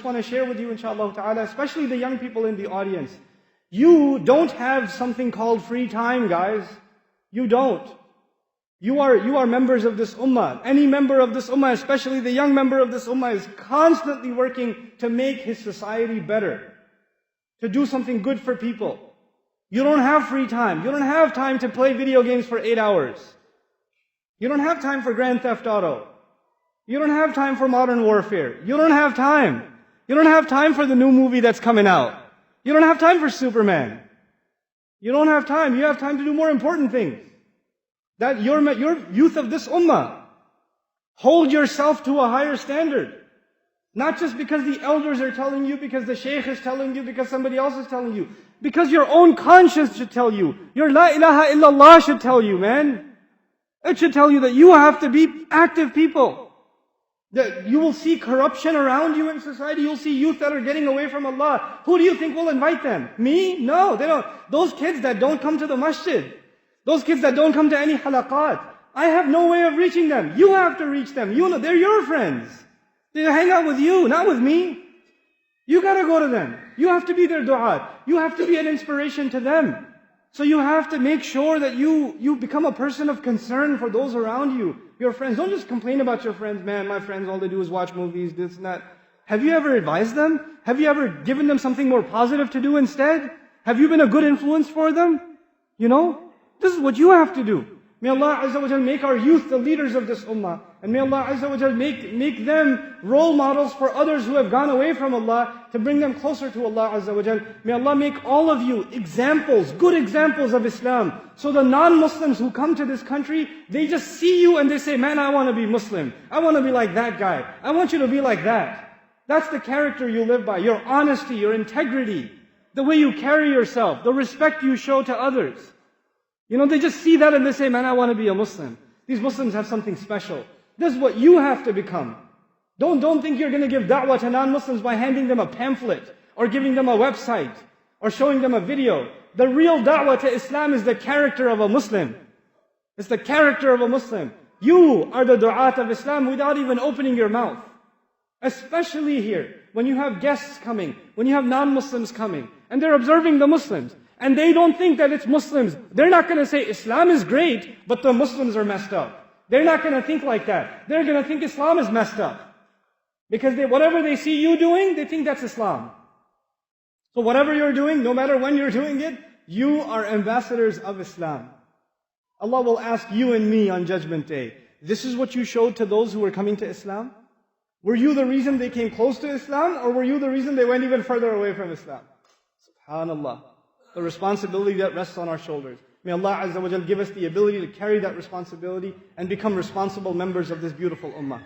just want to share with you, inshallah ta'ala, especially the young people in the audience. You don't have something called free time, guys. You don't. You are, you are members of this ummah. Any member of this ummah, especially the young member of this ummah, is constantly working to make his society better. To do something good for people. You don't have free time. You don't have time to play video games for eight hours. You don't have time for Grand Theft Auto. You don't have time for modern warfare. You don't have time. You don't have time for the new movie that's coming out. You don't have time for Superman. You don't have time. You have time to do more important things. That your, your youth of this ummah. Hold yourself to a higher standard. Not just because the elders are telling you, because the sheikh is telling you, because somebody else is telling you. Because your own conscience should tell you. Your la ilaha illallah should tell you, man. It should tell you that you have to be active people. That you will see corruption around you in society. You'll see youth that are getting away from Allah. Who do you think will invite them? Me? No, they don't. Those kids that don't come to the masjid. Those kids that don't come to any halaqat. I have no way of reaching them. You have to reach them. You know, they're your friends. They hang out with you, not with me. You gotta go to them. You have to be their du'at. You have to be an inspiration to them. So you have to make sure that you, you become a person of concern for those around you, your friends. Don't just complain about your friends, man, my friends, all they do is watch movies, this and that. Have you ever advised them? Have you ever given them something more positive to do instead? Have you been a good influence for them? You know? This is what you have to do. May Allah Azza wa Jal make our youth the leaders of this ummah. And may Allah Azza wa Jal make, make them role models for others who have gone away from Allah to bring them closer to Allah Azza wa Jal. May Allah make all of you examples, good examples of Islam. So the non-Muslims who come to this country, they just see you and they say, man, I want to be Muslim. I want to be like that guy. I want you to be like that. That's the character you live by. Your honesty, your integrity, the way you carry yourself, the respect you show to others. You know, they just see that and they say, man, I want to be a Muslim. These Muslims have something special. This is what you have to become. Don't, don't think you're going to give da'wah to non-Muslims by handing them a pamphlet or giving them a website or showing them a video. The real da'wah to Islam is the character of a Muslim. It's the character of a Muslim. You are the du'at of Islam without even opening your mouth. Especially here, when you have guests coming, when you have non-Muslims coming, and they're observing the Muslims. And they don't think that it's Muslims. They're not going to say Islam is great, but the Muslims are messed up. They're not going to think like that. They're going to think Islam is messed up. Because they, whatever they see you doing, they think that's Islam. So whatever you're doing, no matter when you're doing it, you are ambassadors of Islam. Allah will ask you and me on Judgment Day, this is what you showed to those who were coming to Islam? Were you the reason they came close to Islam, or were you the reason they went even further away from Islam? Subhanallah the responsibility that rests on our shoulders. May Allah Azza wa Jal give us the ability to carry that responsibility and become responsible members of this beautiful ummah.